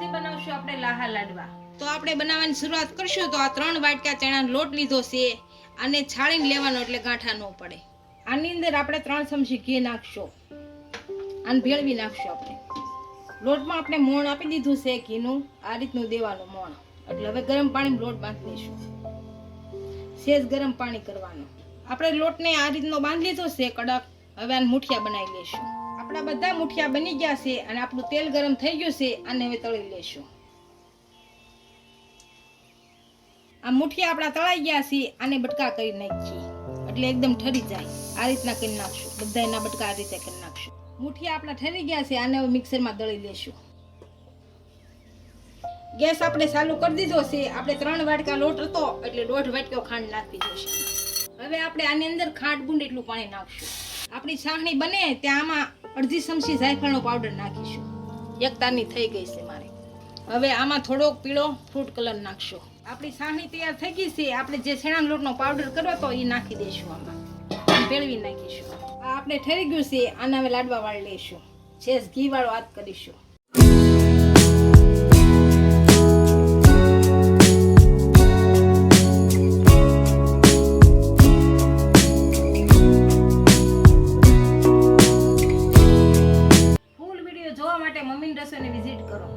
આજે બનાવશું આપણે લાહા લાડવા. તો આપણે બનાવવાની શરૂઆત કરશું. તો આ ત્રણ વાટકા ચણાનો લોટ લીધો છે. અને છાણીને લેવાનો એટલે ગાંઠા ન પડે. આની અંદર આપણે ત્રણ ચમચી ઘી નાખશું. અને ભેળવી નાખશું આપણે. લોટમાં આપણે મોણ આપી દીધું છે ઘીનું. આ રીતનું દેવાનું મોણ. એટલે હવે ગરમ પાણીમાં લોટ બાંધી દઈશું. સેજ ગરમ પાણી કરવાનું. આપણે લોટને આ રીતનો બાંધી લીધો છે કડક. હવે આને મુઠિયા બનાવી લઈશું. આપણા બધા મુઠિયા બની ગયા છે અને આપણું તેલ ગરમ થઈ ગયું છે અને હવે તળી લઈશું આ મુઠિયા આપણા તળાઈ ગયા છે અને બટકા કરી નાખીએ. એટલે એકદમ ઠરી જાય. આ રીતના કરી નાખશું. બધા એના બટકા આ રીતે કરી નાખશું. મુઠિયા આપણા ઠરી ગયા છે, આને હવે મિક્સરમાં દળી લેશું. ગેસ આપણે ચાલુ કરી દીધો છે. આપણે ત્રણ વાટકા લોટ હતો, એટલે દોઢ વાટકો ખાંડ નાખી દઈશું. હવે આપણે આની અંદર ખાંડ ગુંડ એટલું પાણી નાખશું. આપણી છાણણી બને ત્યાં આમાં અડધી ચમચી જાયફળનો પાવડર નાખીશું. એક તારની થઈ ગઈ છે મારે. હવે આમાં થોડોક પીળો ફ્રૂટ કલર નાખશો. આપણી છાણણી તૈયાર થઈ ગઈ છે. આપણે જે છેણાના લોટનો પાવડર કર્યો તો એ નાખી દઈશું આમાં. પેળવી ભેળવી નાખીશું. આ આપણે ઠરી ગયું છે. આના હવે લાડવા વાળી લઈશું. છેસ ઘી વાળો હાથ કરીશું. માટે મમ્મીની રસોઈને વિઝિટ કરો.